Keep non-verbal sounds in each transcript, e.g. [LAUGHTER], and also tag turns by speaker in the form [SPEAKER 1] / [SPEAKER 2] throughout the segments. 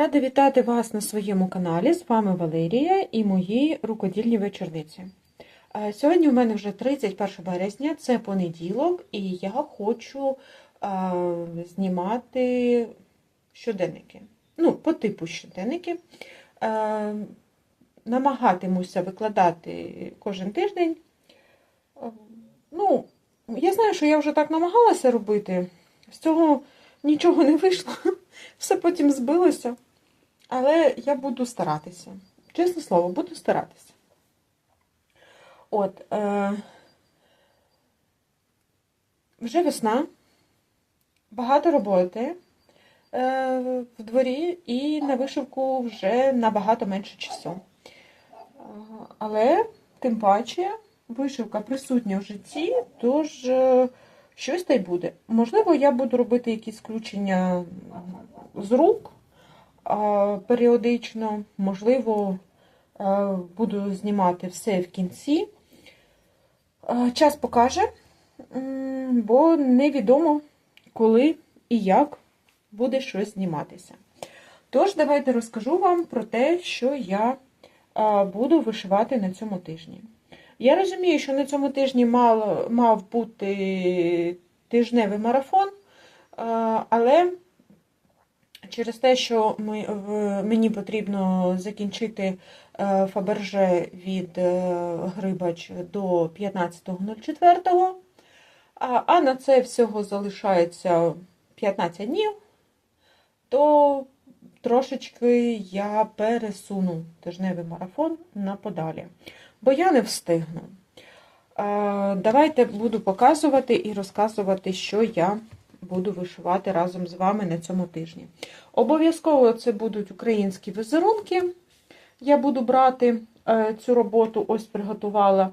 [SPEAKER 1] Рада вітати вас на своєму каналі. З вами Валерія і мої рукодільні вечорниці. Е, Сьогодні у мене вже 31 березня, це понеділок, і я хочу е, знімати щоденники. Ну, по типу щоденники. Е, намагатимуся викладати кожен тиждень. Ну, я знаю, що я вже так намагалася робити. З цього нічого не вийшло. [LAUGHS] Все потім збилося. Але я буду старатися. Чесне слово, буду старатися. От, е, вже весна, багато роботи е, в дворі і на вишивку вже набагато менше часу. Але, тим паче, вишивка присутня в житті, тож е, щось та й буде. Можливо, я буду робити якісь включення з рук періодично, можливо, буду знімати все в кінці. Час покаже, бо невідомо, коли і як буде щось зніматися. Тож, давайте розкажу вам про те, що я буду вишивати на цьому тижні. Я розумію, що на цьому тижні мав, мав бути тижневий марафон, але через те, що ми, мені потрібно закінчити е, Фаберже від е, Грибач до 15.04, а, а на це всього залишається 15 днів, то трошечки я пересуну тижневий марафон на подалі, бо я не встигну. Е, Давайте буду показувати і розказувати, що я буду вишивати разом з вами на цьому тижні. Обов'язково це будуть українські візерунки. Я буду брати е, цю роботу, ось приготувала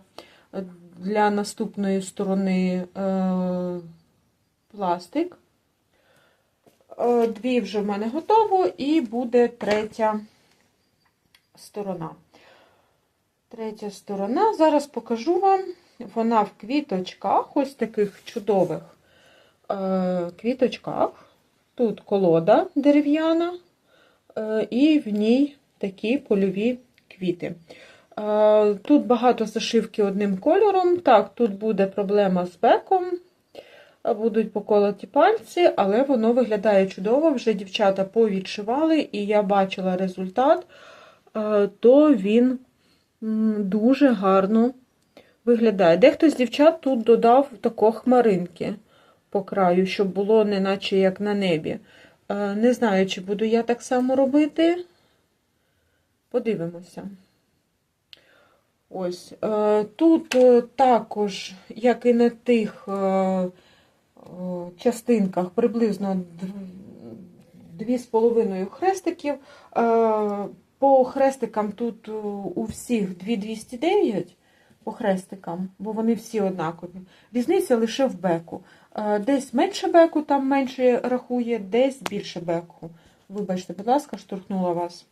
[SPEAKER 1] е, для наступної сторони е, пластик. Дві вже в мене готово, і буде третя сторона. Третя сторона. Зараз покажу вам. Вона в квіточках, ось таких чудових квіточках. Тут колода дерев'яна, е, і в ній такі польові квіти. Е, Тут багато зашивки одним кольором. Так, тут буде проблема з беком, е, будуть поколоті пальці, але воно виглядає чудово. Вже дівчата повідшивали, і я бачила результат, е, то він дуже гарно виглядає. Дехто з дівчат тут додав тако хмаринки по краю, щоб було неначе як на небі. Е, Не знаю, чи буду я так само робити. Подивимося. Ось. е, Тут е, також, як і на тих частинках, приблизно дв- дві з половиною хрестиків. По хрестикам тут у всіх 2209 по хрестикам, бо вони всі однакові. Різниця лише в беку. Е, Десь менше беку, там менше рахує, десь більше беку. Вибачте, будь ласка, штурхнула вас.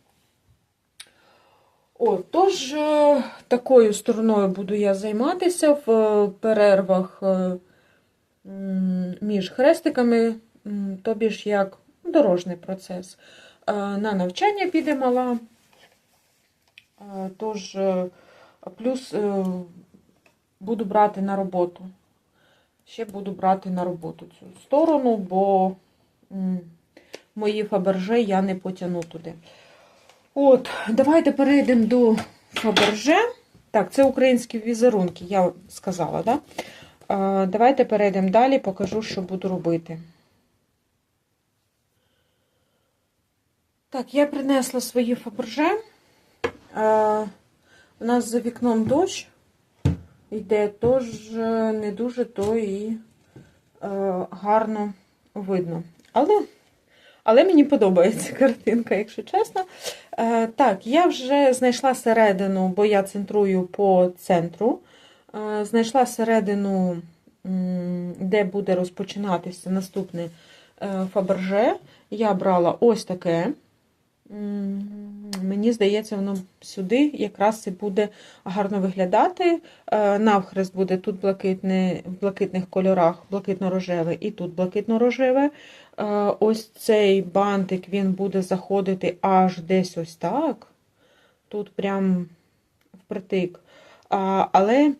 [SPEAKER 1] О, тож, е, такою стороною буду я займатися в е, перервах між хрестиками, тобі ж як дорожній процес. На навчання піде мала. Тож, плюс буду брати на роботу. Ще буду брати на роботу цю сторону, бо мої фаберже я не потягну туди. От, давайте перейдемо до фаберже. Так, це українські візерунки, я сказала, да? Е, Давайте перейдемо далі, покажу, що буду робити. Так, я принесла свої фаберже. У нас за вікном дощ йде, тож е, не дуже то і е, гарно видно. Але, але мені подобається [LAUGHS] картинка, якщо чесно. Е, так, я вже знайшла середину, бо я центрую по центру. Знайшла середину, де буде розпочинатися наступне фаберже. Я брала ось таке. Мені здається, воно сюди якраз і буде гарно виглядати. Е, Навхрест буде тут блакитне, в блакитних кольорах, блакитно-рожеве і тут блакитно-рожеве. Е, Ось цей бантик він буде заходити аж десь ось так. Тут прям впритик. Але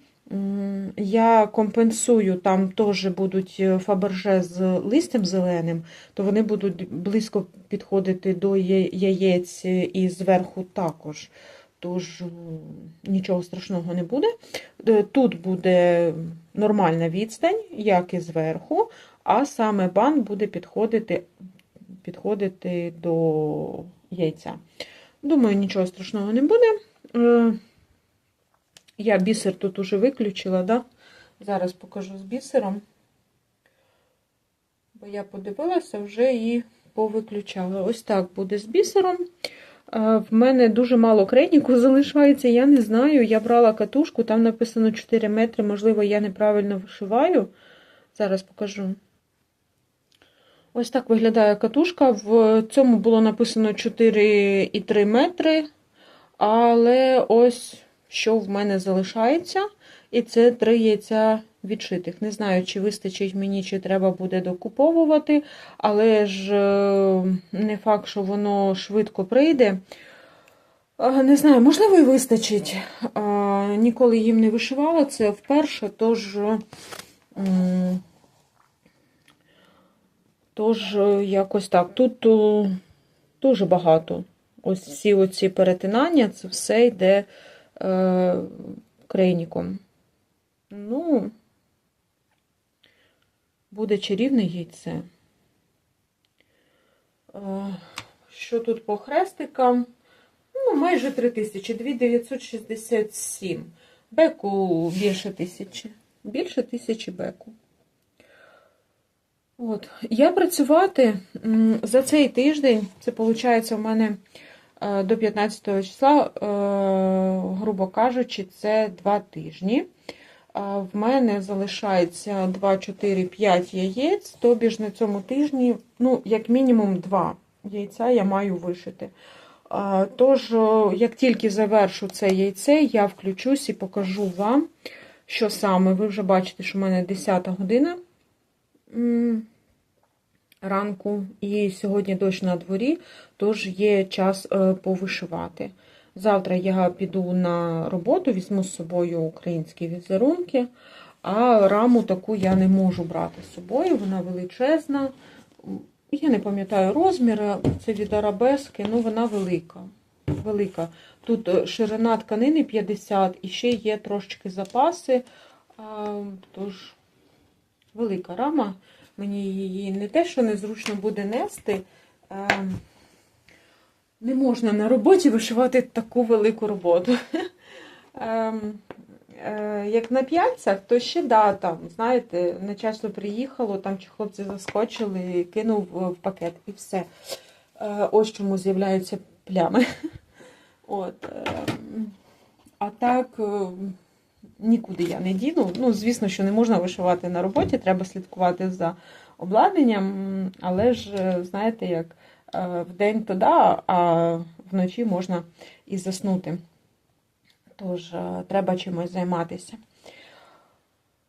[SPEAKER 1] я компенсую, там теж будуть е, фаберже з листям зеленим, то вони будуть близько підходити до яєць і зверху також. Тож нічого страшного не буде. Е, Тут буде нормальна відстань, як і зверху, а саме бант буде підходити, підходити до яйця. Думаю, нічого страшного не буде. Я бісер тут уже виключила, да? Зараз покажу з бісером. Бо я подивилася вже і повиключала. Ось так буде з бісером. В мене дуже мало крейніку [LAUGHS] залишається, я не знаю. Я брала катушку, там написано 4 метри, можливо, я неправильно вишиваю. Зараз покажу. Ось так виглядає катушка. В цьому було написано 4,3 метри. Але ось що в мене залишається. І це три яйця відшитих. Не знаю, чи вистачить мені, чи треба буде докуповувати, але ж е, не факт, що воно швидко прийде. Е, Не знаю, можливо, і вистачить. Е, Ніколи їм не вишивала, це вперше, тож. Тож, якось так. Тут дуже багато. Ось всі оці перетинання, це все йде е, крейніком. Ну, буде чарівне яйце. Е, що тут по хрестикам? Ну, майже 3000, 2967. Беку більше тисячі. Більше тисячі беку. От. Я працювати за цей тиждень, це виходить у мене до 15 числа, е, грубо кажучи, це 2 тижні. В мене залишається 2, 4, 5 яєць, тобі ж на цьому тижні, ну, як мінімум 2 яйця я маю вишити. Тож, як тільки завершу це яйце, я включусь і покажу вам, що саме. Ви вже бачите, що в мене 10 година ранку, і сьогодні дощ на дворі, тож є час е, повишивати. Завтра я піду на роботу, візьму з собою українські візерунки, а раму таку я не можу брати з собою, вона величезна. Я не пам'ятаю розміри, це від арабески, ну вона велика. велика. Тут е, ширина тканини 50 і ще є трошечки запаси. Тож велика рама. Мені її не те, що незручно буде нести. Не можна на роботі вишивати таку велику роботу. [LAUGHS] Ем, Як на п'ятцях, то ще да, там, знаєте, начальство приїхало, там чи хлопці заскочили, кинув в пакет і все. Ось чому з'являються плями. [LAUGHS] От. ем, А так, е, нікуди я не діну. Ну, звісно, що не можна вишивати на роботі, треба слідкувати за обладнанням, але ж, е, знаєте, як е, вдень то да, а вночі можна і заснути. Тож е, треба чимось займатися.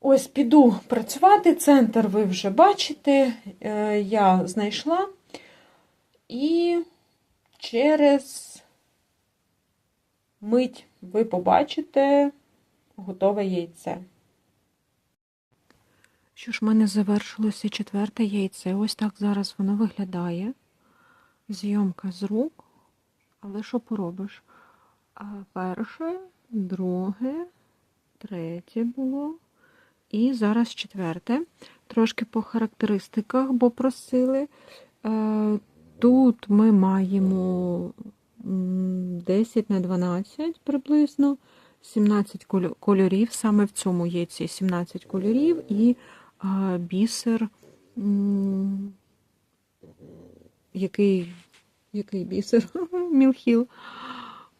[SPEAKER 1] Ось піду працювати. Центр ви вже бачите, я знайшла. І через мить ви побачите готове яйце. Що ж, в мене завершилося четверте яйце. Ось так зараз воно виглядає. Зйомка з рук. Але що поробиш? Перше, друге, третє було. І зараз четверте. Трошки по характеристиках, бо просили. Е, Тут ми маємо 10 на 12 приблизно, 17 кольорів. Саме в цьому є ці 17 кольорів і бісер. Який, який бісер? [LAUGHS] Мілхіл.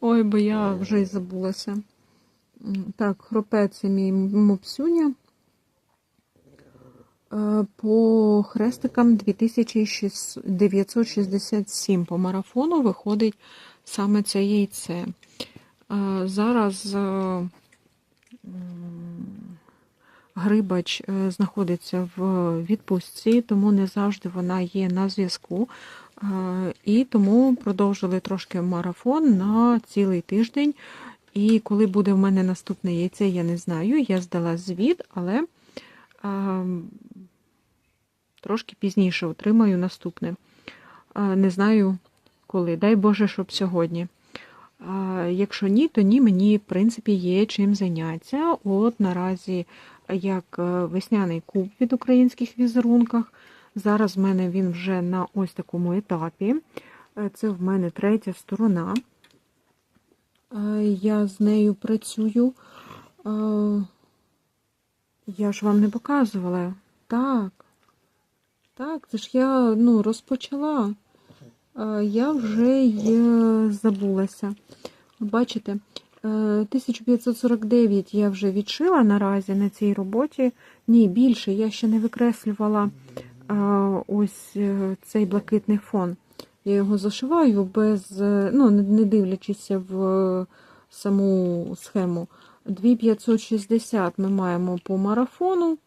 [SPEAKER 1] Ой, бо я вже й забулася. Так, хропець мій мопсюня. Е, По хрестикам 2967 по марафону виходить саме це яйце. Е, Зараз е, Грибач е, знаходиться в відпустці, тому не завжди вона є на зв'язку. І тому продовжили трошки марафон на цілий тиждень. І коли буде в мене наступне яйце, я не знаю. Я здала звіт, але трошки пізніше отримаю наступне. Не знаю коли. Дай Боже, щоб сьогодні. Якщо ні, то ні, мені, в принципі, є чим зайнятися. От наразі як е, весняний куб від українських візерунках. Зараз в мене він вже на ось такому етапі. Е, Це в мене третя сторона. Е, Я з нею працюю. Я ж вам не показувала. Так. Так, це ж я ну, розпочала. Е, Я вже й е, забулася. Бачите, е, 1549 я вже відшила наразі на цій роботі. Ні, більше я ще не викреслювала е, ось е, цей блакитний фон. Я його зашиваю без, е, ну, не дивлячись в е, саму схему. 2560 ми маємо по марафону.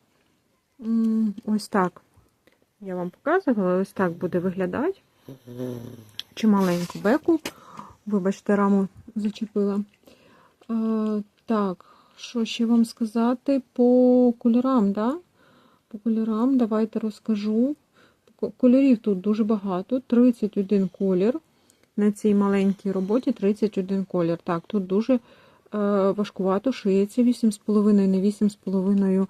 [SPEAKER 1] Ось так. Я вам показувала, ось так буде виглядати. Чи маленьку беку. Вибачте, раму зачепила. Е, так, що ще вам сказати по кольорам, да? По кольорам давайте розкажу. Кольорів тут дуже багато. 31 колір. На цій маленькій роботі 31 колір. Так, тут дуже е, важкувато шиється 8,5 на 8,5 а,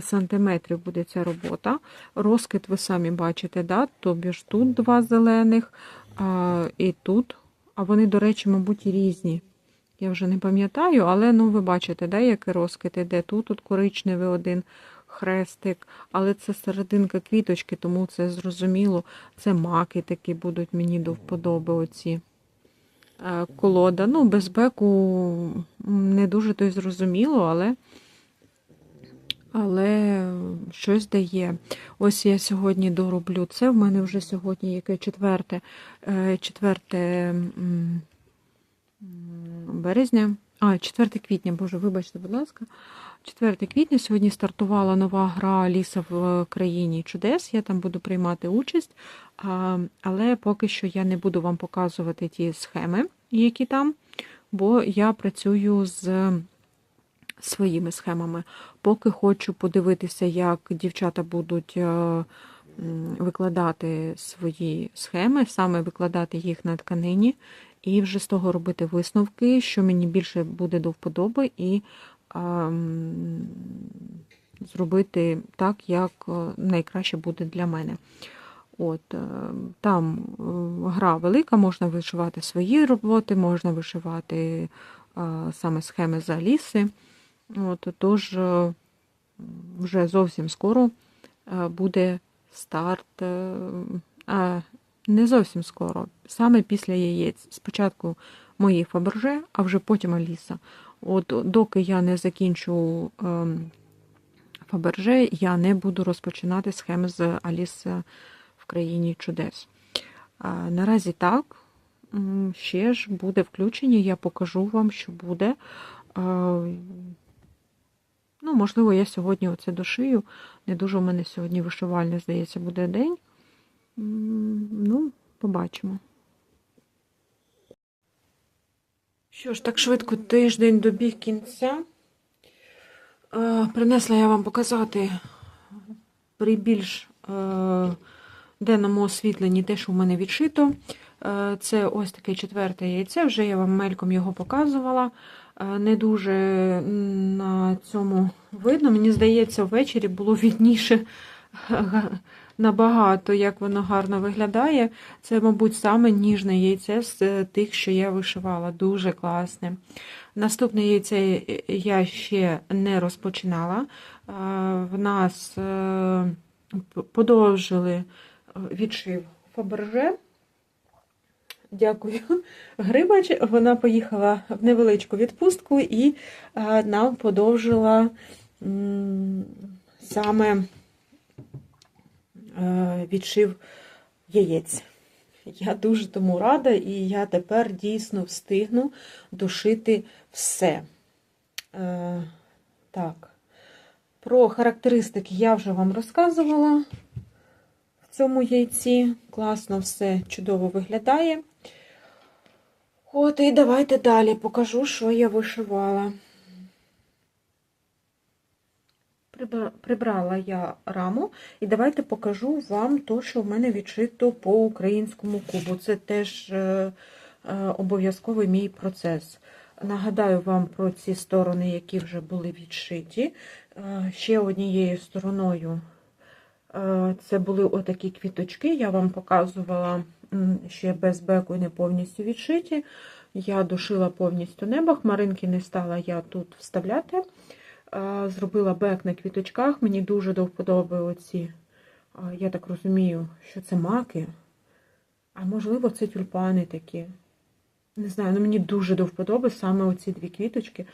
[SPEAKER 1] сантиметрів буде ця робота. Розкид ви самі бачите, да? тобі ж тут два зелених а, і тут. А вони, до речі, мабуть, різні. Я вже не пам'ятаю, але ну, ви бачите, да, який розкид іде. Тут от коричневий один хрестик, але це серединка квіточки, тому це зрозуміло. Це маки такі будуть мені до вподоби оці. Е, Колода. Ну, без беку не дуже то й зрозуміло, але але щось дає. Ось я сьогодні дороблю це. В мене вже сьогодні яке четверте, е, четверте березня. А, 4 квітня, боже, вибачте, будь ласка. 4 квітня сьогодні стартувала нова гра Ліса в країні чудес. Я там буду приймати участь, але поки що я не буду вам показувати ті схеми, які там, бо я працюю з своїми схемами. Поки хочу подивитися, як дівчата будуть е, викладати свої схеми, саме викладати їх на тканині, і вже з того робити висновки, що мені більше буде до вподоби, і ем, зробити так, як е, найкраще буде для мене. От, е, там е, гра велика, можна вишивати свої роботи, можна вишивати е, саме схеми за ліси. От, тож е, вже зовсім скоро е, буде старт, е, а не зовсім скоро, саме після яєць. Спочатку мої Фаберже, а вже потім Аліса. От доки я не закінчу ем, Фаберже, я не буду розпочинати схеми з Аліс в країні чудес. Наразі так. Ще ж буде включення, я покажу вам, що буде. Ну, можливо, я сьогодні оце дошию. Не дуже у мене сьогодні вишивальний, здається, буде день. Ну, побачимо. Що ж, так швидко тиждень добіг кінця. Е, Принесла я вам показати при більш е, денному освітленні те, що в мене відшито. Е, Це ось таке четверте яйце, вже я вам мельком його показувала. Е, Не дуже на цьому видно. Мені здається, ввечері було відніше набагато, як воно гарно виглядає. Це, мабуть, саме ніжне яйце з е, тих, що я вишивала. Дуже класне. Наступне яйце я ще не розпочинала. Е, В нас подовжили відшив Фаберже. Дякую. Грибач, вона поїхала в невеличку відпустку і е, нам подовжила саме е, відшив яєць. Я дуже тому рада, і я тепер дійсно встигну дошити все. Е, так, Про характеристики я вже вам розказувала в цьому яйці. Класно все чудово виглядає. От, і давайте далі покажу, що я вишивала. Прибрала я раму, і давайте покажу вам то, що в мене відшито по українському кубу. Це теж е, е, обов'язковий мій процес. Нагадаю вам про ці сторони, які вже були відшиті. Е, Ще однією стороною це були отакі квіточки. Я вам показувала ще без беку не повністю відшиті. Я дошила повністю небо, хмаринки не стала я тут вставляти. Зробила бек на квіточках. Мені дуже до вподоби оці, я так розумію, що це маки. А можливо, це тюльпани такі. Не знаю, ну мені дуже до вподоби саме оці дві квіточки.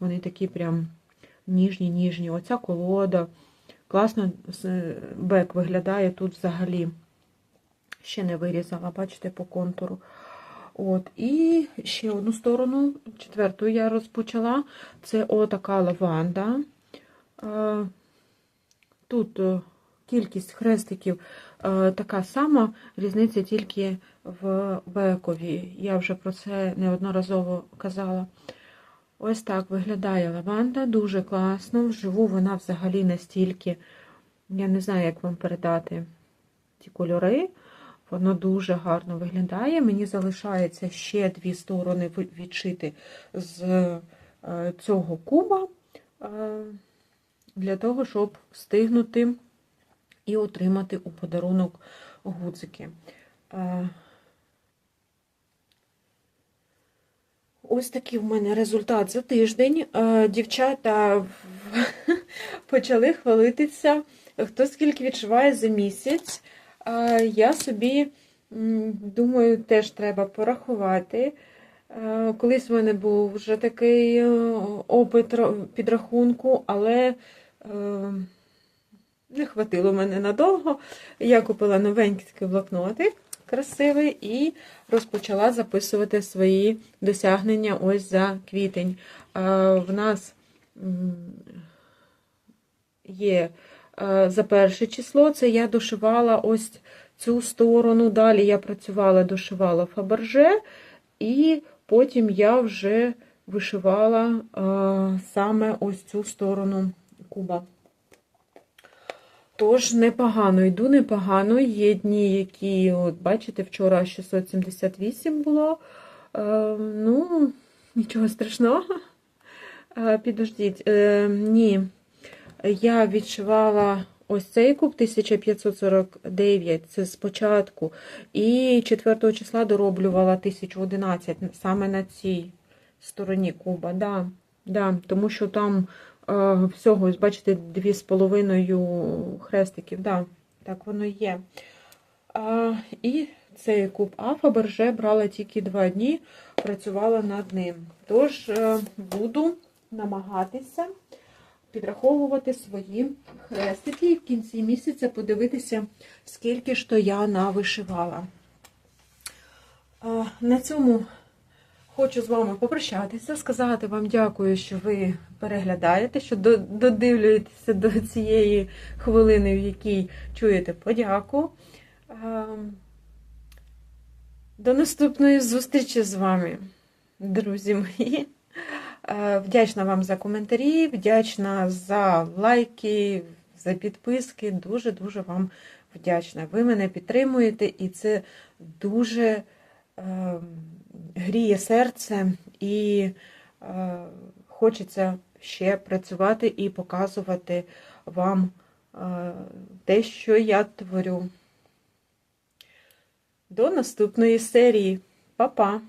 [SPEAKER 1] Вони такі прям ніжні, ніжні. Оця колода. Класно бек виглядає тут взагалі. Ще не вирізала, бачите, по контуру. От, і ще одну сторону, четверту я розпочала. Це отака лаванда. Тут е, кількість хрестиків е, така сама, різниця тільки в бекові. Я вже про це неодноразово казала. Ось так виглядає лаванда, дуже класно. Вживу вона взагалі настільки, я не знаю, як вам передати ці кольори. Воно дуже гарно виглядає. Мені залишається ще дві сторони відшити з е, цього куба е, для того, щоб встигнути і отримати у подарунок гудзики. Е, Ось такий в мене результат за тиждень. Дівчата [LAUGHS] почали хвалитися, хто скільки відчуває за місяць. Я собі думаю, теж треба порахувати. Колись в мене був вже такий е, опит підрахунку, але е, не хватило мене надовго. Я купила новенький блокнотик красивий і розпочала записувати свої досягнення ось за квітень. В нас є за перше число, це я дошивала ось цю сторону. Далі я працювала, дошивала фаберже, і потім я вже вишивала е, саме ось цю сторону куба. Тож непогано, йду непогано. Є дні, які, от бачите, вчора 678 було. Е, ну, нічого страшного. Е, підождіть, е, ні. Я відшивала ось цей куб 1549, це спочатку. І 4 числа дороблювала 1011 саме на цій стороні куба. Да, да, тому що там е, всього, бачите, дві з половиною хрестиків. Да, так воно є. А, і цей куб А Фаберже брала тільки два дні, працювала над ним. Тож е, буду намагатися підраховувати свої хрестики і в кінці місяця подивитися, скільки ж то я навишивала. На цьому хочу з вами попрощатися, сказати вам дякую, що ви переглядаєте, що до- додивлюєтеся до цієї хвилини, в якій чуєте подяку. До наступної зустрічі з вами, друзі мої. Е, Вдячна вам за коментарі, вдячна за лайки, за підписки. Дуже-дуже вам вдячна. Ви мене підтримуєте, і це дуже е, гріє серце, і е, хочеться ще працювати і показувати вам е, те, що я творю. До наступної серії. Па-па!